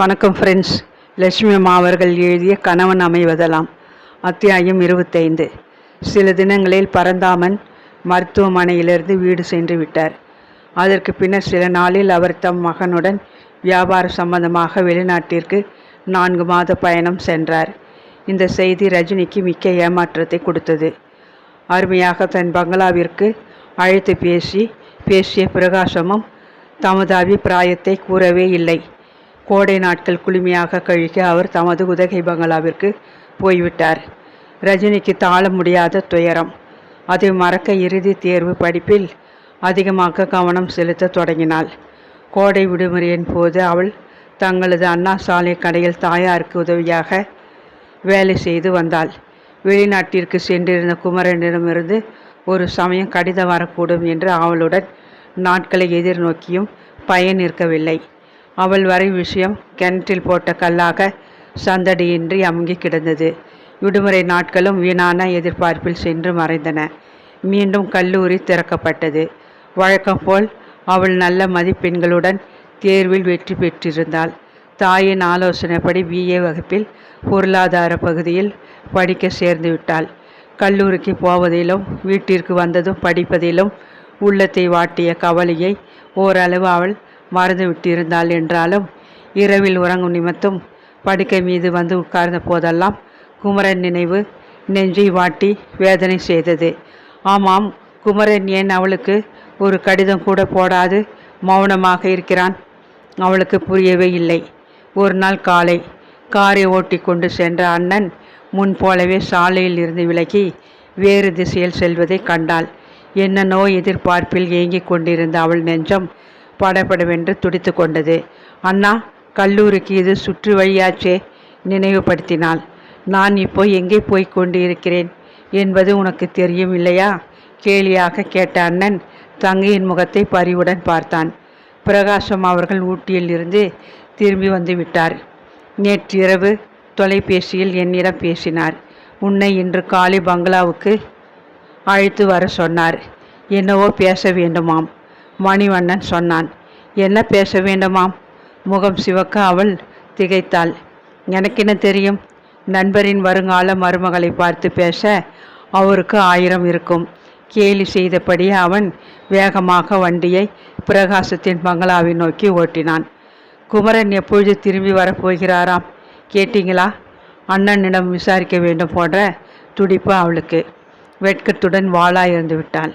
வணக்கம் ஃப்ரெண்ட்ஸ் லட்சுமி அம்மா அவர்கள் எழுதிய கணவன் அமைவதெல்லாம் அத்தியாயம் இருபத்தைந்து. சில தினங்களில் பரந்தாமன் மருத்துவமனையிலிருந்து வீடு சென்று விட்டார். அதற்கு பின்னர் சில நாளில் அவர் தம் மகனுடன் வியாபார சம்பந்தமாக வெளிநாட்டிற்கு நான்கு மாத பயணம் சென்றார். இந்த செய்தி ரஜினிக்கு மிக்க ஏமாற்றத்தை கொடுத்தது. அருமையாக தன் பங்களாவிற்கு அழைத்து பேசி பேசிய பிரகாசமும் தமது அபிப்பிராயத்தை கூறவே இல்லை. கோடை நாட்கள் குளுமையாக கழிக்க அவர் தமது உதகை பங்களாவிற்கு போய்விட்டார். ரஜினிக்கு தாழ முடியாத துயரம். அதை மறக்க இறுதி தேர்வு படிப்பில் அதிகமாக கவனம் செலுத்த தொடங்கினாள். கோடை விடுமுறையின் போது அவள் தங்களது அண்ணா சாலை கடையில் தாயாருக்கு உதவியாக வேலை செய்து வந்தாள். வெளிநாட்டிற்கு சென்றிருந்த குமரனிடமிருந்து ஒரு சமயம் கடிதம் வரக்கூடும் என்று அவளுடன் நாட்களை எதிர்நோக்கியும் பயன் இருக்கவில்லை அவள் வரை விஷயம் கிணற்றில் போட்ட கல்லாக சந்தடியின்றி அமுங்கி கிடந்தது. விடுமுறை நாட்களும் வீணான எதிர்பார்ப்பில் சென்று மறைந்தன. மீண்டும் கல்லூரி திறக்கப்பட்டது. வழக்கம் போல் அவள் நல்ல மதிப்பெண்களுடன் தேர்வில் வெற்றி பெற்றிருந்தாள். தாயின் ஆலோசனைப்படி பிஏ வகுப்பில் பொருளாதார பகுதியில் படிக்க சேர்ந்து விட்டாள். கல்லூரிக்கு போவதிலும் வீட்டிற்கு வந்ததும் படிப்பதிலும் உள்ளத்தை வாட்டிய கவலையை ஓரளவு அவள் மறந்து விட்டிருந்தாள் என்றாலும் இரவில் உறங்கும் நிமித்தம் படுக்கை மீது வந்து உட்கார்ந்த போதெல்லாம் குமரன் நினைவு நெஞ்சை வாட்டி வேதனை செய்தது. ஆமாம் குமரன் ஏன் அவளுக்கு ஒரு கடிதம் கூட போடாது மௌனமாக இருக்கிறான்? அவளுக்கு புரியவே இல்லை. ஒரு நாள் காலை காரை ஓட்டி கொண்டு சென்ற அண்ணன் முன் போலவே சாலையில் இருந்து விலகி வேறு திசையில் செல்வதை கண்டாள். என்னென்னோ எதிர்பார்ப்பில் ஏங்கிக் கொண்டிருந்த அவள் நெஞ்சம் படபடவென்று துடித்து கொண்டது. அண்ணா கல்லூரிக்கு இது சுற்று வழியாச்சே நினைவுபடுத்தினாள். நான் இப்போ எங்கே போய் கொண்டிருக்கிறேன் என்பது உனக்கு தெரியும் இல்லையா? கேலியாக கேட்ட அண்ணன் தங்கையின் முகத்தை பரிவுடன் பார்த்தான். பிரகாசம் அவர்கள் ஊட்டியில் இருந்து திரும்பி வந்து விட்டார். நேற்றிரவு தொலைபேசியில் என்னிடம் பேசினார். உன்னை இன்று காலை பங்களாவுக்கு அழைத்து வர சொன்னார். என்னவோ பேச வேண்டுமாம் மணிவண்ணன் சொன்னான். என்ன பேச வேண்டுமாம்? முகம் சிவக்க அவள் திகைத்தாள். எனக்கென்ன தெரியும்? நண்பரின் வருங்கால மருமகளை பார்த்து பேச அவருக்கு ஆயிரம் இருக்கும். கேலி செய்தபடி அவன் வேகமாக வண்டியை பிரகாசத்தின் பங்களாவை நோக்கி ஓட்டினான். குமரன் எப்பொழுது திரும்பி வரப்போகிறாராம்? கேட்டீங்களா? அண்ணனிடம் விசாரிக்க வேண்டும் போன்ற துடிப்பு அவளுக்கு. வெட்கத்துடன் வாளா இருந்து விட்டாள்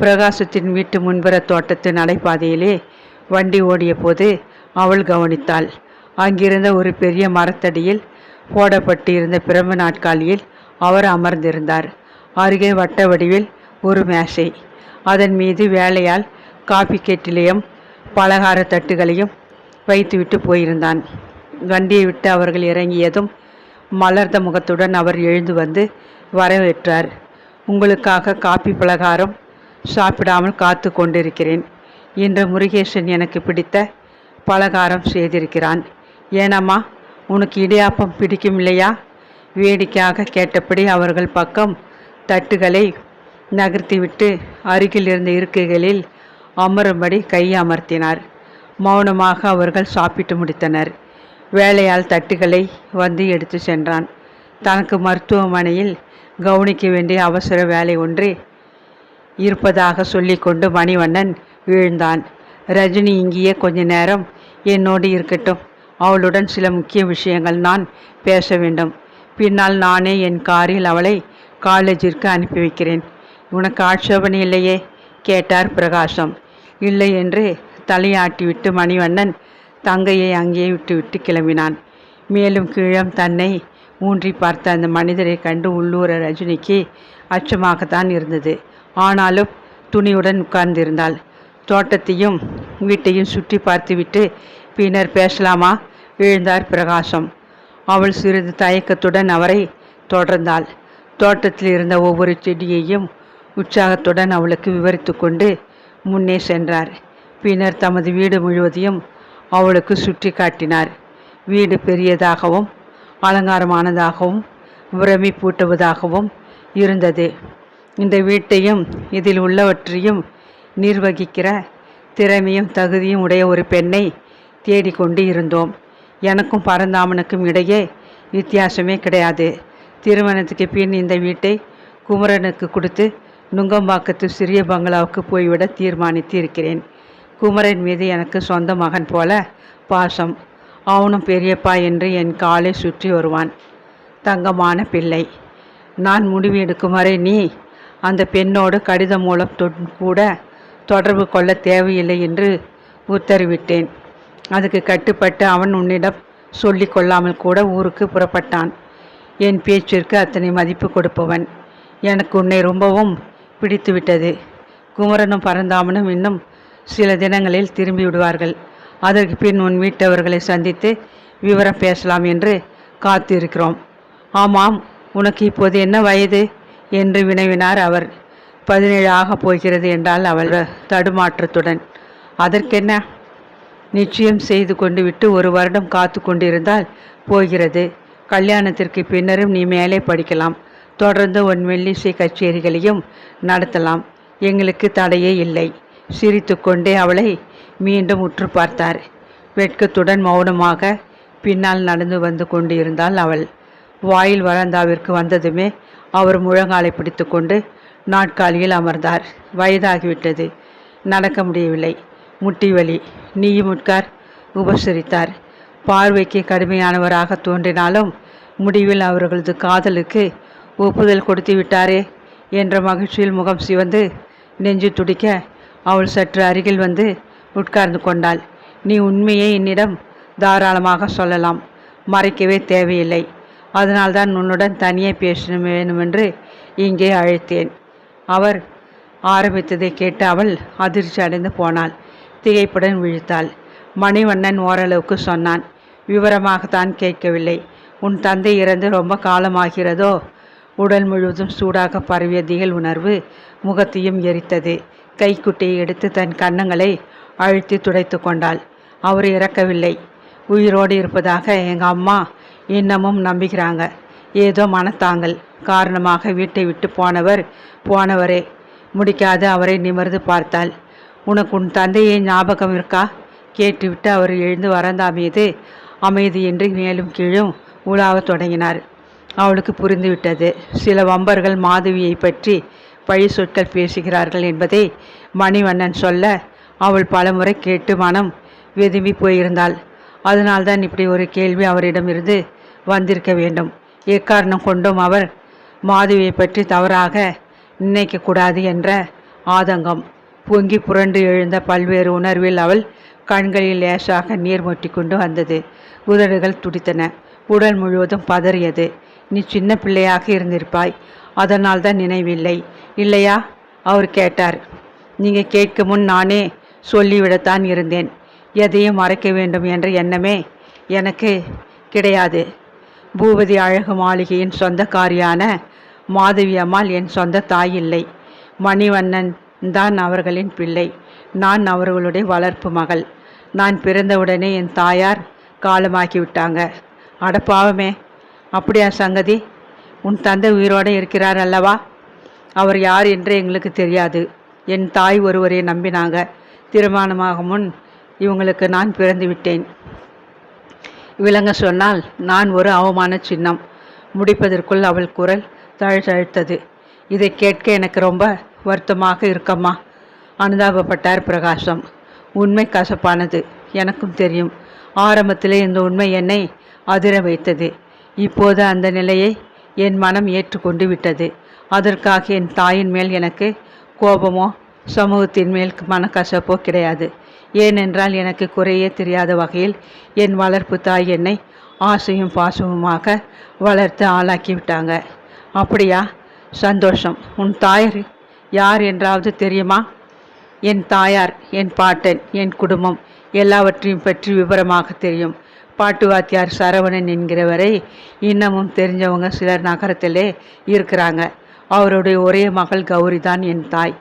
பிரகாசத்தின் வீட்டு முன்புற தோட்டத்து நடைபாதையிலே வண்டி ஓடிய போது அவள் கவனித்தாள். அங்கிருந்த ஒரு பெரிய மரத்தடியில் போடப்பட்டிருந்த பிரம்ம நாட்காலியில் அவர் அமர்ந்திருந்தார். அருகே வட்ட வடிவில் ஒரு மேசை. அதன் மீது வேலையால் காபி கெட்டிலையும் பலகார தட்டுகளையும் வைத்துவிட்டு போயிருந்தான். வண்டியை விட்டு அவர்கள் இறங்கியதும் மலர்ந்த முகத்துடன் அவர் எழுந்து வந்து வரவேற்றார். உங்களுக்காக காப்பி பலகாரம் சாப்பிடாமல் காத்து கொண்டிருக்கிறேன். இன்று முருகேசன் எனக்கு பிடித்த பலகாரம் செய்திருக்கிறான். ஏனம்மா உனக்கு இடியாப்பம் பிடிக்கும் இல்லையா? வேடிக்கையாக கேட்டபடி அவர்கள் பக்கம் தட்டுகளை நகர்த்திவிட்டு அருகில் இருந்த இருக்கைகளில் அமரும்படி கை அமர்த்தினார். மௌனமாக அவர்கள் சாப்பிட்டு முடித்தனர். வேலையால் தட்டுகளை வந்து எடுத்து சென்றான். தனக்கு மருத்துவமனையில் கவனிக்க வேண்டிய அவசர வேலை ஒன்று இருப்பதாக சொல்லிக்கொண்டு மணிவண்ணன் வீழ்ந்தான். ரஜினி இங்கேயே கொஞ்ச நேரம் என்னோடு இருக்கட்டும். அவளுடன் சில முக்கிய விஷயங்கள் நான் பேச வேண்டும். பின்னால் நானே என் காரில் அவளை காலேஜிற்கு அனுப்பி வைக்கிறேன். உனக்கு ஆட்சேபனை இல்லையே? கேட்டார் பிரகாசம். இல்லை என்று தலையாட்டிவிட்டு மணிவண்ணன் தங்கையை அங்கே விட்டுவிட்டு கிளம்பினான். மேலும் கீழம் தன்னை ஊன்றி பார்த்த அந்த மனிதரை கண்டு உள்ளூர ரஜினிக்கு அச்சமாகத்தான் இருந்தது. ஆனாலும் துணியுடன் உட்கார்ந்திருந்தாள். தோட்டத்தையும் வீட்டையும் சுற்றி பார்த்துவிட்டு பின்னர் பேசலாமா? எழுந்தார் பிரகாசம். அவள் சிறிது தயக்கத்துடன் அவரை தொடர்ந்தாள். தோட்டத்தில் இருந்த ஒவ்வொரு செடியையும் உற்சாகத்துடன் அவளுக்கு விவரித்து கொண்டு முன்னே சென்றார். பின்னர் தமது வீடு முழுவதையும் அவளுக்கு சுற்றி காட்டினார். வீடு பெரியதாகவும் அலங்காரமானதாகவும் பிரமிப்பூட்டுவதாகவும் இருந்தது. இந்த வீட்டையும் இதில் உள்ளவற்றையும் நிர்வகிக்கிற திறமையும் தகுதியும் உடைய ஒரு பெண்ணை தேடிக்கொண்டு இருந்தோம். எனக்கும் பரந்தாமனுக்கும் இடையே வித்தியாசமே கிடையாது. திருமணத்துக்கு பின் இந்த வீட்டை குமரனுக்கு கொடுத்து நுங்கம்பாக்கத்து சிறிய பங்களாவுக்கு போய்விட தீர்மானித்து இருக்கிறேன் குமரன் மீது எனக்கு சொந்த மகன் போல பாசம். அவனும் பெரியப்பா என்று என் காலை சுற்றி வருவான். தங்கமான பிள்ளை. நான் முடிவு எடுக்கும் வரை நீ அந்த பெண்ணோடு கடிதம் மூலம் கூட தொடர்பு கொள்ள தேவையில்லை என்று உத்தரவிட்டேன். அதுக்கு கட்டுப்பட்டு அவன் உன்னிடம் சொல்லி கொள்ளாமல் கூட ஊருக்கு புறப்பட்டான். என் பேச்சிற்கு அத்தனை மதிப்பு கொடுப்பவன். எனக்கு உன்னை ரொம்பவும் பிடித்து விட்டது குமரனும் பரந்தாமனும் இன்னும் சில தினங்களில் திரும்பி விடுவார்கள் அதற்கு பின் உன் வீட்டவர்களை சந்தித்து விவரம் பேசலாம் என்று காத்திருக்கிறோம். ஆமாம் உனக்கு இப்போது என்ன வயது? என்று வினவினார் அவர். பதினேழு ஆகப் போகிறது என்றால் அவள் தடுமாற்றத்துடன் அதற்கென்ன? நிச்சயம் செய்து கொண்டு விட்டு ஒரு வருடம் காத்து கொண்டிருந்தால் போகிறது. கல்யாணத்திற்கு பின்னரும் நீ மேலே படிக்கலாம். தொடர்ந்து உன் மெல்லிசை கச்சேரிகளையும் நடத்தலாம். எங்களுக்கு தடையே இல்லை. சிரித்து கொண்டே அவளை மீண்டும் உற்று பார்த்தார். வெட்கத்துடன் மௌனமாக பின்னால் நடந்து வந்து கொண்டிருந்தாள் அவள். வாயில் வராந்தாவிற்கு வந்ததுமே அவர் முழங்காலை பிடித்து கொண்டு நாட்காலியில் அமர்ந்தார். வயதாகிவிட்டது. நடக்க முடியவில்லை. முட்டி வலி. நீயும் உட்கார். உபசரித்தார். பார்வைக்கு கடுமையானவராக தோன்றினாலும் முடிவில் அவர்களது காதலுக்கு ஒப்புதல் கொடுத்து விட்டாரே என்ற மகிழ்ச்சியில் முகம் சிவந்து நெஞ்சு துடிக்க அவள் சற்று அருகில் வந்து உட்கார்ந்து கொண்டாள். நீ உண்மையை என்னிடம் தாராளமாக சொல்லலாம். மறைக்கவே தேவையில்லை. அதனால்தான் உன்னுடன் தனியே பேசணும் வேண்டுமென்று இங்கே அழைத்தேன். அவர் ஆரம்பித்ததை கேட்டு அவள் அதிர்ச்சி அடைந்து போனாள். திகைப்புடன் விழித்தாள். மணிவண்ணன் ஓரளவுக்கு சொன்னான் விவரமாகத்தான் கேட்கவில்லை. உன் தந்தை இறந்து ரொம்ப காலமாகிறதோ? உடல் முழுவதும் சூடாக பரவிய திகழ் உணர்வு முகத்தையும் எரித்தது. கைக்குட்டியை எடுத்து தன் கன்னங்களை அழுத்தி துடைத்து கொண்டாள். அவர் இறக்கவில்லை. உயிரோடு இருப்பதாக எங்கள் அம்மா இன்னமும் நம்புகிறாங்க. ஏதோ மனத்தாங்கள் காரணமாக வீட்டை விட்டு போனவர் போனவரே முடிக்காது அவரை நிமிர்ந்து பார்த்தாள். உனக்கு உன் தந்தையே ஞாபகம் இருக்கா? கேட்டுவிட்டு அவர் எழுந்து வரந்தா மீது அமைதியின்றி மேலும் கீழும் உலாவத் தொடங்கினார். அவளுக்கு புரிந்துவிட்டது சில வம்பர்கள் மாதவியை பற்றி பழி சொற்கள் பேசுகிறார்கள் என்பதை மணிவண்ணன் சொல்ல அவள் பலமுறை கேட்டு மனம் வெதும்பி போயிருந்தாள். அதனால்தான் இப்படி ஒரு கேள்வி அவரிடமிருந்து வந்திருக்க வேண்டும். எக்காரணம் கொண்டும் அவர் மாதவியை பற்றி தவறாக நினைக்கக்கூடாது என்ற ஆதங்கம். பொங்கி புரண்டு எழுந்த பல்வேறு உணர்வில் அவள் கண்களில் லேசாக நீர் மொட்டி கொண்டு வந்தது. உதடுகள் துடித்தன. உடல் முழுவதும் பதறியது. நீ சின்ன பிள்ளையாக இருந்திருப்பாய். அதனால் தான் நினைவில்லை. இல்லையா? அவர் கேட்டார். நீங்கள் கேட்க முன் நானே சொல்லிவிடத்தான் இருந்தேன். எதையும் மறைக்க வேண்டும் என்ற எண்ணமே எனக்கு கிடையாது. பூபதி அழகு மாளிகையின் சொந்தக்காரியான மாதவி அம்மாள் என் சொந்த தாய் இல்லை. மணிவண்ணன் தான் அவர்களின் பிள்ளை. நான் அவர்களுடைய வளர்ப்பு மகள். நான் பிறந்தவுடனே என் தாயார் காலமாக்கி விட்டாங்க அடப்பாவமே அப்படியா சங்கதி? உன் தந்தை உயிரோடு இருக்கிறார் அல்லவா? அவர் யார் என்று எங்களுக்கு தெரியாது. என் தாய் ஒருவரை நம்பினாங்க. திருமணமாக முன் இவங்களுக்கு நான் பிறந்து விட்டேன். விளங்க சொன்னால் நான் ஒரு அவமான சின்னம். முடிப்பதற்குள் அவள் குரல் தழுத்தழுத்தது இதை கேட்க எனக்கு ரொம்ப வருத்தமாக இருக்கம்மா. அனுதாபப்பட்டார் பிரகாசம். உண்மை கசப்பானது. எனக்கும் தெரியும். ஆரம்பத்திலே இந்த உண்மை என்னை அதிர வைத்தது. இப்போது அந்த நிலையை என் மனம் ஏற்றுக்கொண்டு விட்டது. அதற்காக என் தாயின் மேல் எனக்கு கோபமோ சமூகத்தின் மேல் மனக்கசப்போ கிடையாது. ஏனென்றால் எனக்கு குறையே தெரியாத வகையில் என் வளர்ப்பு தாய் என்னை ஆசையும் பாசமுமாக வளர்த்து ஆளாக்கி விட்டாங்க. அப்படியா? சந்தோஷம். உன் தாயார் யார் என்றாவது தெரியுமா? என் தாயார் என் பாட்டன் என் குடும்பம் எல்லாவற்றையும் பற்றி விவரமாக தெரியும். பாட்டு வாத்தியார் சரவணன் என்கிறவரை இன்னமும் தெரிஞ்சவங்க சிலர் நகரத்திலே இருக்கிறாங்க. அவருடைய ஒரே மகள் கௌரி தான் என் தாய்.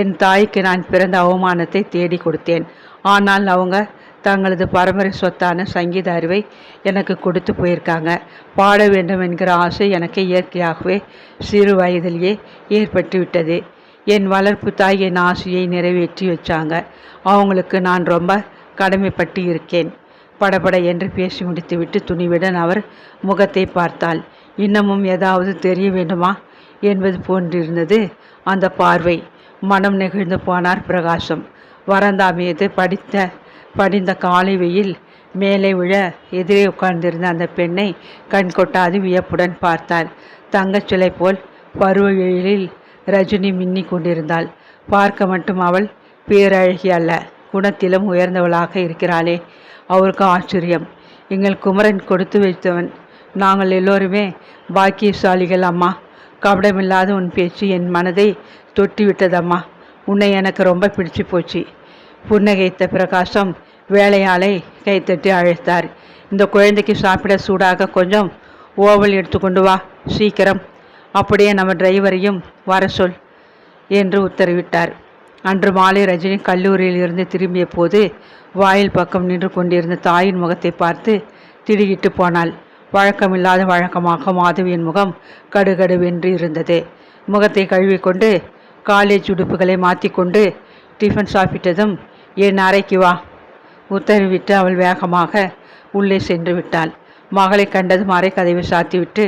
என் தாய்க்கு நான் பிறந்த அவமானத்தை தேடி கொடுத்தேன். ஆனால் அவங்க தங்களது பரம்பரை சொத்தான சங்கீத அறிவை எனக்கு கொடுத்து போயிருக்காங்க. பாட வேண்டும் என்கிற ஆசை எனக்கு இயற்கையாகவே சிறு வயதிலேயே ஏற்பட்டு விட்டது. என் வளர்ப்பு தாய் என் ஆசையை நிறைவேற்றி வச்சாங்க. அவங்களுக்கு நான் ரொம்ப கடமைப்பட்டு இருக்கேன். படபட என்று பேசி முடித்துவிட்டு துணிவுடன் அவர் முகத்தை பார்த்தாள். இன்னமும் ஏதாவது தெரிய வேண்டுமா? என்பது போன்றிருந்தது அந்த பார்வை. மனம் நெகிழ்ந்து போனார் பிரகாசம். வரந்தா மீது படித்த படிந்த காலை வெயில் மேலே விழ எதிரே உட்கார்ந்திருந்த அந்த பெண்ணை கண் கொட்டாது வியப்புடன் பார்த்தார் தங்கச்சிலை போல் பருவ எழிலில் ரஜினி மின்னி கொண்டிருந்தாள். பார்க்க மட்டும் அவள் பேரழகி அல்ல குணத்திலும் உயர்ந்தவளாக இருக்கிறாளே. அவருக்கு ஆச்சரியம். எங்கள் குமரன் கொடுத்து வைத்தவன். நாங்கள் எல்லோருமே பாக்கியசாலிகள் அம்மா. கபடமில்லாத உன் பேச்சு என் மனதை தொட்டி விட்டதம்மா உன்னை எனக்கு ரொம்ப பிடிச்சு போச்சு. புன்னகைத்த பிரகாசம் வேலையாளை கைத்தட்டி அழைத்தார். இந்த குழந்தைக்கு சாப்பிட சூடாக கொஞ்சம் ஓவல் எடுத்துக்கொண்டு வா சீக்கிரம். அப்படியே நம்ம டிரைவரையும் வர சொல் என்று உத்தரவிட்டார். அன்று மாலை ரஜினி கல்லூரியில் இருந்து திரும்பிய போது வாயில் பக்கம் நின்று கொண்டிருந்த தாயின் முகத்தை பார்த்து திடுகிட்டு போனாள். வழக்கமில்லாத வழக்கமாக மாதவியின் முகம் கடுகடுவென்று இருந்தது. முகத்தை கழுவிக்கொண்டு காலேஜ் உடுப்புகளை மாற்றிக்கொண்டு டிஃபன் சாப்பிட்டதும் என் அறைக்கு வா. உத்தரவிட்டு அவள் வேகமாக உள்ளே சென்று விட்டாள். மகளை கண்டதும் அறை கதவை சாத்திவிட்டு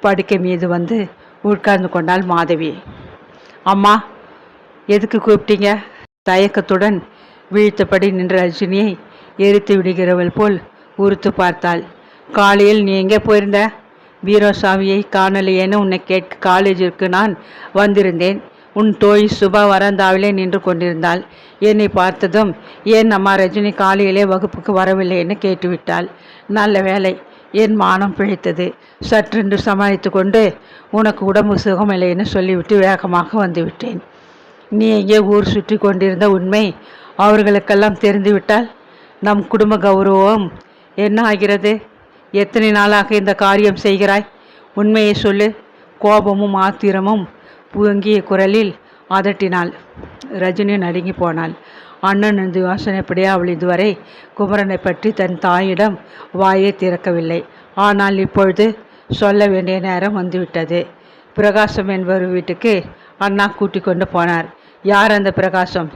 படுக்கை மீது வந்து உட்கார்ந்து கொண்டாள் மாதவி. அம்மா எதுக்கு கூப்பிட்டீங்க? தயக்கத்துடன் வீழ்த்தபடி நின்ற ரஜினியை எரித்து விடுகிறவள் போல் உறுத்து பார்த்தாள். காலையில் நீ எங்கே போயிருந்த? வீரசாமியை காணலையேன்னு உன்னை கேட்க காலேஜிற்கு நான் வந்திருந்தேன். உன் தோழி சுபா வரந்தாவிலே நின்று கொண்டிருந்தாள். என்னை பார்த்ததும் ஏன் அம்மா ரஜினி காலையிலே வகுப்புக்கு வரவில்லை? என்று கேட்டுவிட்டாள். நல்ல வேலை என் மானம் பிழைத்தது. சற்றென்று சமாளித்து கொண்டு உனக்கு உடம்பு சுகமில்லைன்னு சொல்லிவிட்டு வேகமாக வந்துவிட்டேன். நீ எங்கே ஊர் சுற்றி கொண்டிருந்த உண்மை அவர்களுக்கெல்லாம் தெரிந்துவிட்டால் நம் குடும்ப கௌரவம் என்ன ஆகிறது? எத்தனை நாளாக இந்த காரியம் செய்கிறாய்? உண்மையை சொல்லு. கோபமும் ஆத்திரமும் புங்கிய குரலில் அதட்டினாள். ரஜினி நடுங்கி போனாள். அண்ணன் அண்ணனது யோசனைப்படியே அவள் இதுவரை குமரனை பற்றி தன் தாயிடம் வாயை திறக்கவில்லை. ஆனால் இப்பொழுது சொல்ல வேண்டிய நேரம் வந்துவிட்டது. பிரகாசம் என்பவர் வீட்டுக்கு அண்ணா கூட்டிக் கொண்டு போனார். யார் அந்த பிரகாசம்?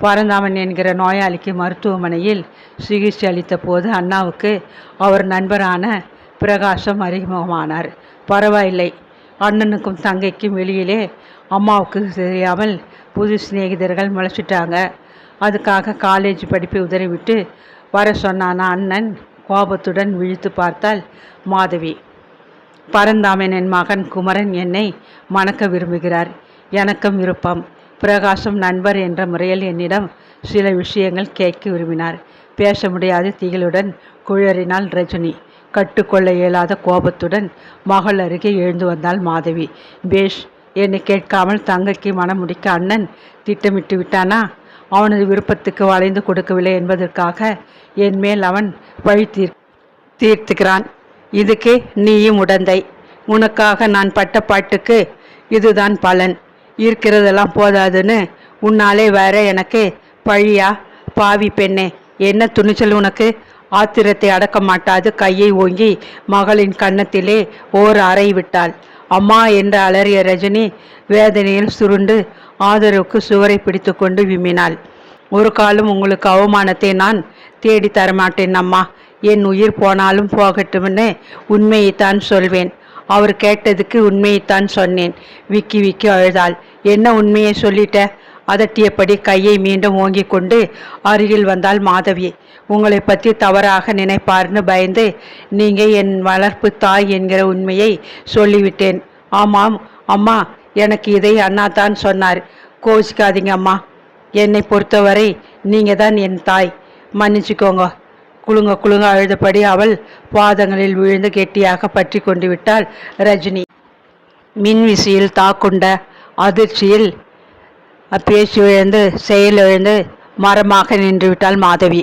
பரந்தாமன் என்கிற நோயாளிக்கு மருத்துவமனையில் சிகிச்சை அளித்த போது அண்ணாவுக்கு அவர் நண்பரான பிரகாசம் அறிமுகமானார். பரவாயில்லை. அண்ணனுக்கும் தங்கைக்கும் வெளியிலே அம்மாவுக்கு தெரியாமல் புது சிநேகிதர்கள் முளைச்சிட்டாங்க. அதுக்காக காலேஜ் படிப்பை உதறிவிட்டு வர சொன்னானா அண்ணன். கோபத்துடன் விழித்து பார்த்தால் மாதவி. பரந்தாமன் என் மகன் குமரன் என்னை மணக்க விரும்புகிறார். எனக்கும் விருப்பம். பிரகாசம் நண்பர் என்ற முறையில் என்னிடம் சில விஷயங்கள் கேட்க விரும்பினார். பேச முடியாத திகளுடன் குழறினாள் ரஜினி. கட்டுக்கொள்ள இயலாத கோபத்துடன் மகள் அருகே எழுந்து வந்தாள் மாதவி. பேஷ் என்னை கேட்காமல் தங்கைக்கு மனம் முடிக்க அண்ணன் திட்டமிட்டு விட்டானா? அவனது விருப்பத்துக்கு வளைந்து கொடுக்கவில்லை என்பதற்காக என் மேல் அவன் வழி தீர் தீர்த்துக்கிறான். இதுக்கு நீயும் உடந்தை. உனக்காக நான் பட்ட பாட்டுக்கு இதுதான் பலன். இருக்கிறதெல்லாம் போதாதுன்னு உன்னாலே வேற எனக்கு பழியா? பாவி பெண்ணே என்ன துணிச்சல் உனக்கு? ஆத்திரத்தை அடக்க மாட்டாது. கையை ஓங்கி மகளின் கன்னத்திலே ஓர் அறை விட்டாள். அம்மா என்று அலறிய ரஜினி வேதனையில் சுருண்டு ஆதரவுக்கு சுவரை பிடித்து கொண்டு விம்மினாள். ஒரு காலம் உங்களுக்கு அவமானத்தை நான் தேடி தரமாட்டேன் அம்மா. என் உயிர் போனாலும் போகட்டும்னு உண்மையைத்தான் சொல்வேன். அவர் கேட்டதுக்கு உண்மையைத்தான் சொன்னேன். விக்கி விக்கி அழுதாள். என்ன உண்மையை சொல்லிட்ட? அதட்டியபடி கையை மீண்டும் ஓங்கிக் கொண்டு அருகில் வந்தாள் மாதவி. உங்களை பற்றி தவறாக நினைப்பார்னு பயந்து நீங்க என் வளர்ப்பு தாய் என்கிற உண்மையை சொல்லிவிட்டேன். ஆமாம் அம்மா எனக்கு இதை அண்ணா தான் சொன்னார். கோச்சிக்காதீங்க அம்மா. என்னை பொறுத்தவரை நீங்க தான் என் தாய். மன்னிச்சுக்கோங்க. குலுங்க குழுங்க அழுதபடி அவள் பாதங்களில் விழுந்து கெட்டியாக பற்றி கொண்டு விட்டாள் ரஜினி. மின்விசியில் தாக்குண்ட அதிர்ச்சியில் பேச்சு விழுந்து செயலிழந்து மரமாக நின்றுவிட்டாள் மாதவி.